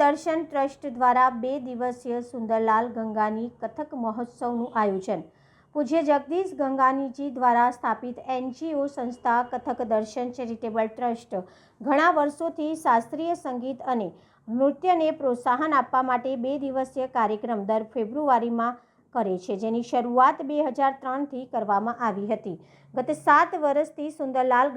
દર્શન ટ્રસ્ટ દ્વારા બે દિવસીય સુંદરલાલ ગંગાની કથક મહોત્સવનું આયોજન. પૂજ્ય જગદીશ ગંગાનીજી દ્વારા સ્થાપિત એનજીઓ સંસ્થા કથક દર્શન ચેરિટેબલ ટ્રસ્ટ. ઘણા વર્ષોથી શાસ્ત્રીય સંગીત અને નૃત્યને પ્રોત્સાહન આપવા માટે બે દિવસીય કાર્યક્રમ દર ફેબ્રુઆરીમાં કરે છે, જેની શરૂઆત બે હજાર ત્રણથી કરવામાં આવી હતી. ગત સાત વર્ષથી સુંદરલાલ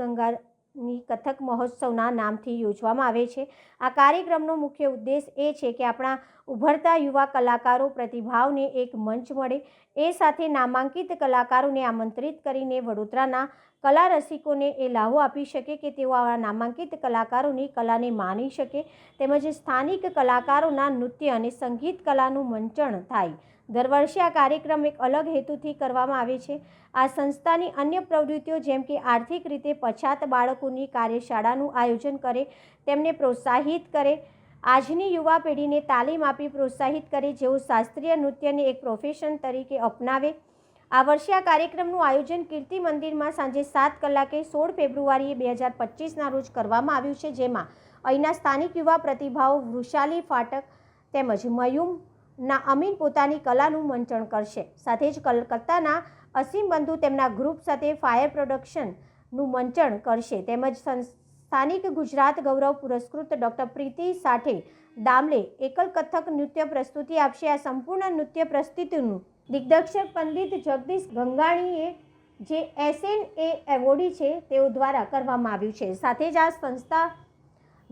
ગંગાની કથક મહોત્સવના નામથી યોજવામાં આવે છે. આ કાર્યક્રમનો મુખ્ય ઉદ્દેશ એ છે કે આપણા ઉભરતા યુવા કલાકારો પ્રતિભાવને એક મંચ મળે. એ સાથે નામાંકિત કલાકારોને આમંત્રિત કરીને વડોદરાના કલા રસિકોને એ લાહો આપી શકે કે તેઓ આવા નામાંકિત કલાકારોની કલાને માણી શકે. તેમજ સ્થાનિક કલાકારોના નૃત્ય અને સંગીત કલાનું મંચણ થાય. દર વર્ષે આ કાર્યક્રમ એક અલગ હેતુથી કરવામાં આવે છે. આ સંસ્થાની અન્ય પ્રવૃત્તિઓ જેમ કે આર્થિક રીતે પછાત બાળકોની કાર્યશાળાનું આયોજન કરે, તેમને પ્રોત્સાહિત કરે, આજની યુવા પેઢીને તાલીમ આપી પ્રોત્સાહિત કરે જેઓ શાસ્ત્રીય નૃત્યને એક પ્રોફેશન તરીકે અપનાવે. આ વર્ષે આ કાર્યક્રમનું આયોજન કીર્તિ મંદિરમાં સાંજે સાત કલાકે સોળ ફેબ્રુઆરીએ બે હજાર પચીસના રોજ કરવામાં આવ્યું છે, જેમાં અહીંના સ્થાનિક યુવા પ્રતિભાઓ વૃષાલી ફાટક તેમજ મયુમના અમીન પોતાની કલાનું મંચન કરશે. સાથે જ કલકત્તાના અસીમ બંધુ તેમના ગ્રુપ સાથે ફાયર પ્રોડક્શનનું મંચન કરશે. તેમજ સ્થાનિક ગુજરાત ગૌરવ પુરસ્કૃત ડૉક્ટર પ્રીતિ સાઠે દામલે એકલ કથક નૃત્ય પ્રસ્તુતિ આપશે. આ સંપૂર્ણ નૃત્ય પ્રસ્તુતિનું દિગ્દર્શક પંડિત જગદીશ ગંગાણીએ જે એસએનએ એવોર્ડી છે, તેઓ દ્વારા કરવામાં આવ્યું છે. સાથે જ આ સંસ્થા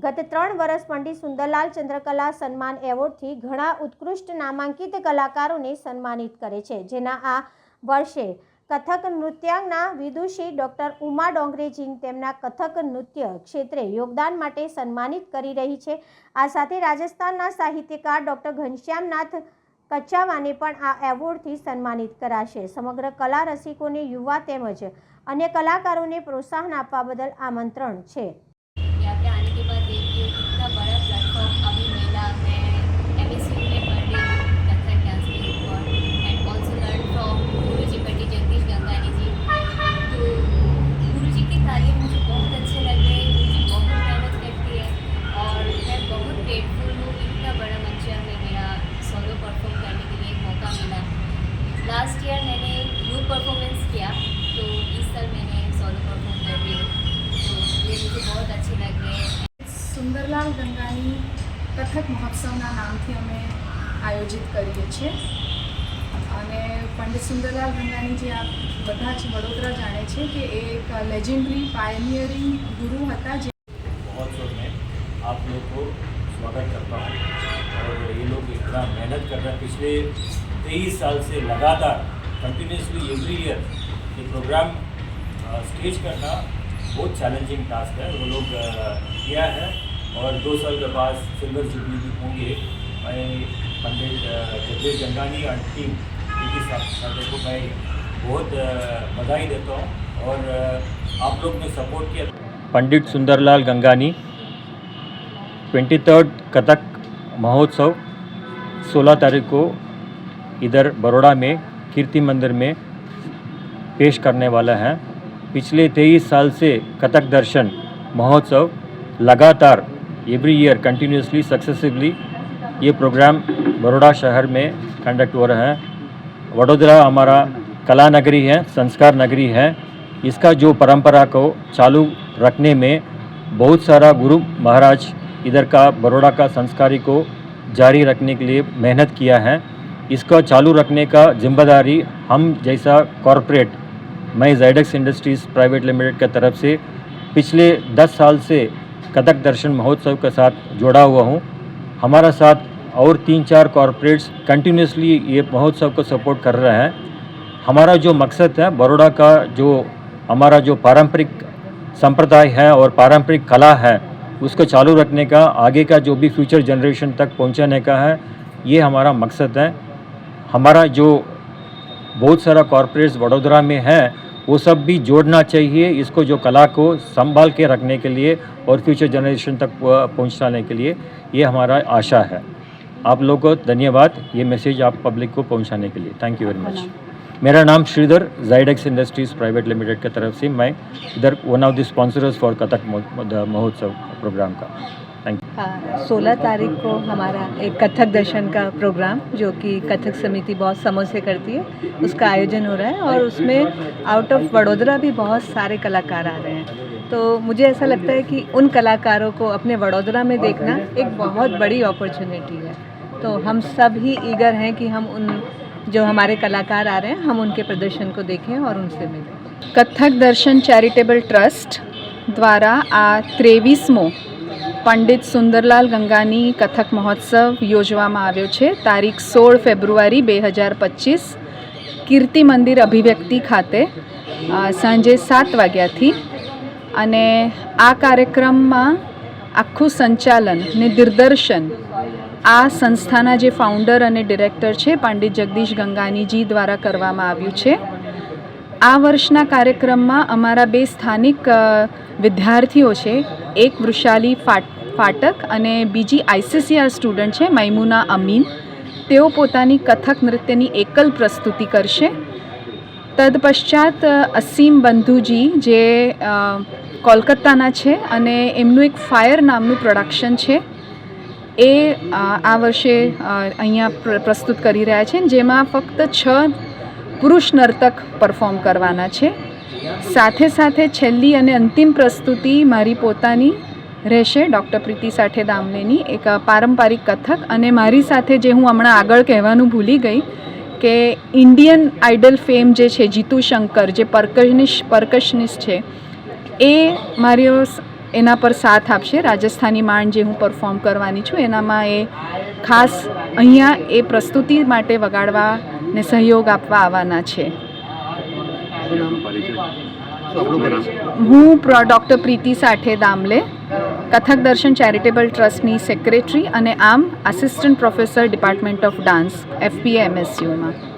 ગત ત્રણ વર્ષ પંડિત સુંદરલાલ ચંદ્રકલા સન્માન એવોર્ડથી ઘણા ઉત્કૃષ્ટ નામાંકિત કલાકારોને સન્માનિત કરે છે. જેના આ વર્ષે કથક નૃત્યાંગના વિદુષી ડૉક્ટર ઉમા ડોંગરેજી તેમના કથક નૃત્ય ક્ષેત્રે યોગદાન માટે સન્માનિત કરી રહી છે. આ સાથે રાજસ્થાનના સાહિત્યકાર ડૉક્ટર ઘનશ્યામનાથ કચ્છાવાને પણ આ એવોર્ડથી સન્માનિત કરાશે. સમગ્ર કલા રસિકોને યુવા તેમજ અન્ય કલાકારોને પ્રોત્સાહન આપવા બદલ આમંત્રણ છે. કથક મહોત્સવના નામથી અમે આયોજિત કરીએ છીએ અને પંડિત સુંદરલાલ ગંગાની જે આપ બધા જ વડોદરા જાણે છે કે એ એક લેજેન્ડરી પાયનિયરિંગ ગુરુ હતા જે महोत्सव में आप लोग को स्वागत करता हूँ और ये लोग इतना मेहनत कर रहे हैं पिछले तेईस साल से लगातार कंटिन्यूसली एवरी ईयर ये प्रोग्राम स्टेज करना बहुत चैलेंजिंग टास्क है वो लोग अ, किया है और दो साल के बाद सिल्वर जुबली भी होंगे। मैं पंडित जगदीश गंगानी और टीम उनकी साथ को मैं बहुत बधाई देता हूँ और आप लोग ने सपोर्ट किया। पंडित सुंदरलाल गंगानी ट्वेंटी थर्ड कथक महोत्सव 16 तारीख को इधर बड़ोड़ा में, कीर्ति मंदिर में पेश करने वाला है। पिछले तेईस साल से कथक दर्शन महोत्सव लगातार एवरी ईयर कंटिन्यूसली सक्सेसिवली ये प्रोग्राम बड़ोड़ा शहर में कंडक्ट हो रहा है। वडोदरा हमारा कला नगरी है, संस्कार नगरी है। इसका जो परंपरा को चालू रखने में बहुत सारा गुरु महाराज इधर का बड़ोड़ा का संस्कारी को जारी रखने के लिए मेहनत किया है। इसका चालू रखने का ज़िम्मेदारी हम जैसा कॉरपोरेट मैं जाइडेक्स इंडस्ट्रीज़ प्राइवेट लिमिटेड की तरफ़ से पिछले 10 साल से कथक दर्शन महोत्सव के साथ जुड़ा हुआ हूँ। हमारा साथ और तीन चार कॉरपोरेट्स कंटिन्यूसली ये महोत्सव को सपोर्ट कर रहे हैं। हमारा जो मकसद है बड़ोड़ा का जो हमारा जो पारंपरिक संप्रदाय है और पारंपरिक कला है, उसको चालू रखने का, आगे का जो भी फ्यूचर जनरेशन तक पहुँचाने का है, ये हमारा मकसद है। हमारा जो बहुत सारा कॉरपोरेट्स वडोदरा में है वो सब भी जोड़ना चाहिए इसको जो कला को संभाल के रखने के लिए और फ्यूचर जनरेशन तक पह- पहुँचाने के लिए। ये हमारा आशा है। आप लोगों को धन्यवाद। ये मैसेज आप पब्लिक को पहुँचाने के लिए। थैंक यू वेरी मच मेरा नाम Shridhar Zydex industries private limited की तरफ़ से मैं इधर one of the sponsors for Kathak महोत्सव प्रोग्राम का। हाँ, सोलह तारीख को हमारा एक कथक दर्शन का प्रोग्राम, जो कि कथक समिति बहुत समय से करती है, उसका आयोजन हो रहा है, और उसमें आउट ऑफ़ वडोदरा भी बहुत सारे कलाकार आ रहे हैं। तो मुझे ऐसा लगता है कि उन कलाकारों को अपने वडोदरा में देखना एक बहुत बड़ी अपॉर्चुनिटी है। तो हम सब ही ईगर हैं कि हम उन, जो हमारे कलाकार आ रहे हैं, हम उनके प्रदर्शन को देखें और उनसे मिलें। कथक दर्शन चैरिटेबल ट्रस्ट द्वारा आ त्रेवीसमो પંડિત સુંદરલાલ ગંગાની કથક મહોત્સવ યોજવામાં આવ્યો છે. તારીખ સોળ ફેબ્રુઆરી બે હજાર પચીસ, કીર્તિ મંદિર અભિવ્યક્તિ ખાતે સાંજે સાત વાગ્યાથી. અને આ કાર્યક્રમમાં આખું સંચાલન ને દિગ્દર્શન આ સંસ્થાના જે ફાઉન્ડર અને ડિરેક્ટર છે, પંડિત જગદીશ ગંગાનીજી દ્વારા કરવામાં આવ્યું છે. આ વર્ષના કાર્યક્રમમાં અમારા બે સ્થાનિક વિદ્યાર્થીઓ છે. એક વૃષાલી ફાટ, ફાટક અને બીજી આઈસીસીઆર સ્ટુડન્ટ છે, મૈમુના અમીન. તેઓ પોતાની કથક નૃત્યની એકલ પ્રસ્તુતિ કરશે. તદપશ્ચાત અસીમ બંધુજી જે કોલકાતાના છે અને એમનું એક ફાયર નામનું પ્રોડક્શન છે. એ આ વર્ષે અહીંયા પ્રસ્તુત કરી રહ્યા છે જેમાં ફક્ત છ પુરુષ નર્તક પરફોર્મ કરવાના છે. સાથે સાથે છેલ્લી અને અંતિમ પ્રસ્તુતિ મારી પોતાની રહેશે ડૉક્ટર પ્રીતિ સાથે દામલેની એક પારંપરિક કથક. અને મારી સાથે જે હું હમણાં આગળ કહેવાનું ભૂલી ગઈ કે ઇન્ડિયન આઇડલ ફેમ જે છે, જીતુ શંકર, જે પરકશનિશ પરકશનિસ્ટ છે, એ મારો એના પર સાથ આપશે. રાજસ્થાની માંડ જે હું પરફોર્મ કરવાની છું, એનામાં એ ખાસ અહીંયા એ પ્રસ્તુતિ માટે વગાડવા ને સહયોગ આપવા આવવાના છે. હું ડૉક્ટર પ્રીતિ સાઠે દામલે, કથક દર્શન ચેરિટેબલ ટ્રસ્ટની સેક્રેટરી અને આમ assistant professor department of dance FPA એમએસયુમાં